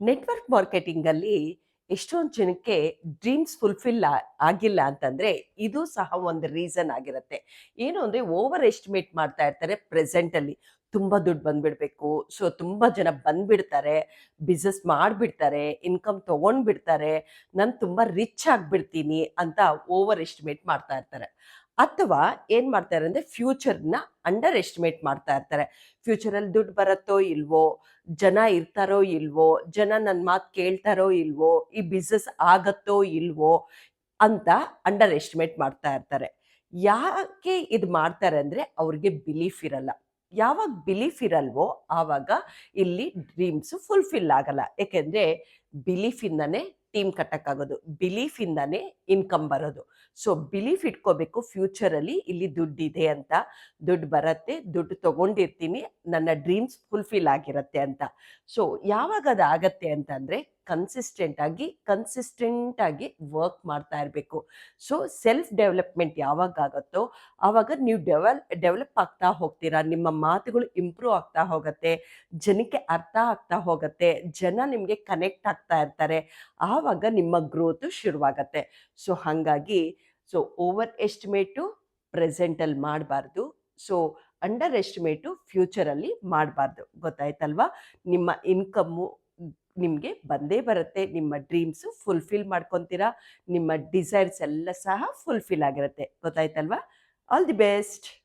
Network ಮಾರ್ಕೆಟಿಂಗಲ್ಲಿ ಎಷ್ಟೊಂದು ಜನಕ್ಕೆ dreams fulfil ಆಗಿಲ್ಲ ಅಂತಂದ್ರೆ ಇದು ಸಹ ಒಂದು ರೀಸನ್ ಆಗಿರುತ್ತೆ. ಏನು ಅಂದ್ರೆ ಓವರ್ ಎಸ್ಟಿಮೇಟ್ ಮಾಡ್ತಾ ಇರ್ತಾರೆ ಪ್ರೆಸೆಂಟ್ ಅಲ್ಲಿ ತುಂಬಾ ದುಡ್ಡು ಬಂದ್ಬಿಡ್ಬೇಕು. ಸೊ, ತುಂಬ ಜನ ಬಂದ್ಬಿಡ್ತಾರೆ ಬಿಸ್ನೆಸ್ ಮಾಡಿಬಿಡ್ತಾರೆ ಇನ್ಕಮ್ ತೊಗೊಂಡ್ಬಿಡ್ತಾರೆ, ನಾನು ತುಂಬ ರಿಚ್ ಆಗಿಬಿಡ್ತೀನಿ ಅಂತ ಓವರ್ ಎಸ್ಟಿಮೇಟ್ ಮಾಡ್ತಾ ಇರ್ತಾರೆ. ಅಥವಾ ಏನು ಮಾಡ್ತಾರೆ ಅಂದ್ರೆ ಫ್ಯೂಚರ್ನ ಅಂಡರ್ ಎಸ್ಟಿಮೇಟ್ ಮಾಡ್ತಾ ಇರ್ತಾರೆ. ಫ್ಯೂಚರಲ್ಲಿ ದುಡ್ಡು ಬರುತ್ತೋ ಇಲ್ವೋ, ಜನ ಇರ್ತಾರೋ ಇಲ್ವೋ, ಜನ ನನ್ನ ಮಾತು ಕೇಳ್ತಾರೋ ಇಲ್ವೋ, ಈ ಬಿಸ್ನೆಸ್ ಆಗತ್ತೋ ಇಲ್ವೋ ಅಂತ ಅಂಡರ್ ಎಸ್ಟಿಮೇಟ್ ಮಾಡ್ತಾ ಇರ್ತಾರೆ. ಯಾಕೆ ಇದು ಮಾಡ್ತಾರೆ ಅಂದ್ರೆ ಅವ್ರಿಗೆ ಬಿಲೀಫ್ ಇರಲ್ಲ. ಯಾವಾಗ ಬಿಲೀಫ್ ಇರಲ್ವೋ ಆವಾಗ ಇಲ್ಲಿ ಡ್ರೀಮ್ಸ್ ಫುಲ್ಫಿಲ್ ಆಗಲ್ಲ. ಯಾಕೆಂದ್ರೆ ಬಿಲೀಫ್ ಇಂದಾನೆ ಟೀಮ್ ಕಟ್ಟಕ್ಕಾಗೋದು. ಬಿಲೀಫ್ ಇಂದಾನೆ ಇನ್ಕಮ್ ಬರೋದು. ಸೊ, ಬಿಲೀಫ್ ಇಟ್ಕೋಬೇಕು, ಫ್ಯೂಚರಲ್ಲಿ ಇಲ್ಲಿ ದುಡ್ಡಿದೆ ಅಂತ. ದುಡ್ಡು ಬರತ್ತೆ, ದುಡ್ಡು ತಗೊಂಡಿರ್ತೀನಿ, ನನ್ನ ಡ್ರೀಮ್ಸ್ ಫುಲ್ಫಿಲ್ ಆಗಿರತ್ತೆ ಅಂತ. ಸೊ, ಯಾವಾಗ ಅದು ಆಗತ್ತೆ ಅಂತಂದ್ರೆ ಕನ್ಸಿಸ್ಟೆಂಟ್ ಆಗಿ ಕನ್ಸಿಸ್ಟೆಂಟ್ ಆಗಿ ವರ್ಕ್ ಮಾಡ್ತಾ ಇರಬೇಕು. ಸೊ ಸೆಲ್ಫ್ ಡೆವಲಪ್ಮೆಂಟ್ ಯಾವಾಗ ಆಗುತ್ತೋ, ಆವಾಗ ನೀವು ಡೆವಲ್, ಡೆವಲಪ್ ಆಗ್ತಾ ಹೋಗ್ತೀರಾ, ನಿಮ್ಮ ಮಾತುಗಳು ಇಂಪ್ರೂವ್ ಆಗ್ತಾ ಹೋಗುತ್ತೆ, ಜನಕ್ಕೆ ಅರ್ಥ ಆಗ್ತಾ ಹೋಗುತ್ತೆ, ಜನ ನಿಮಗೆ ಕನೆಕ್ಟ್ ಆಗ್ತಾ ಇರ್ತಾರೆ. ಆವಾಗ ನಿಮ್ಮ ಗ್ರೋತು ಶುರುವಾಗತ್ತೆ. ಸೊ, ಹಾಗಾಗಿ, ಸೊ, ಓವರ್ ಎಸ್ಟಿಮೇಟು ಪ್ರೆಸೆಂಟಲ್ಲಿ ಮಾಡಬಾರ್ದು. ಸೊ, ಅಂಡರ್ ಎಸ್ಟಿಮೇಟು ಫ್ಯೂಚರಲ್ಲಿ ಮಾಡಬಾರ್ದು. ಗೊತ್ತಾಯ್ತಲ್ವಾ? ನಿಮ್ಮ ಇನ್ಕಮ್ಮು ನಿಮಗೆ ಬಂದೇ ಬರುತ್ತೆ. ನಿಮ್ಮ ಡ್ರೀಮ್ಸು ಫುಲ್ಫಿಲ್ ಮಾಡ್ಕೊತೀರಾ. ನಿಮ್ಮ ಡಿಸೈರ್ಸ್ ಎಲ್ಲ ಸಹ ಫುಲ್ಫಿಲ್ ಆಗಿರುತ್ತೆ. ಗೊತ್ತಾಯ್ತಲ್ವಾ? All the best!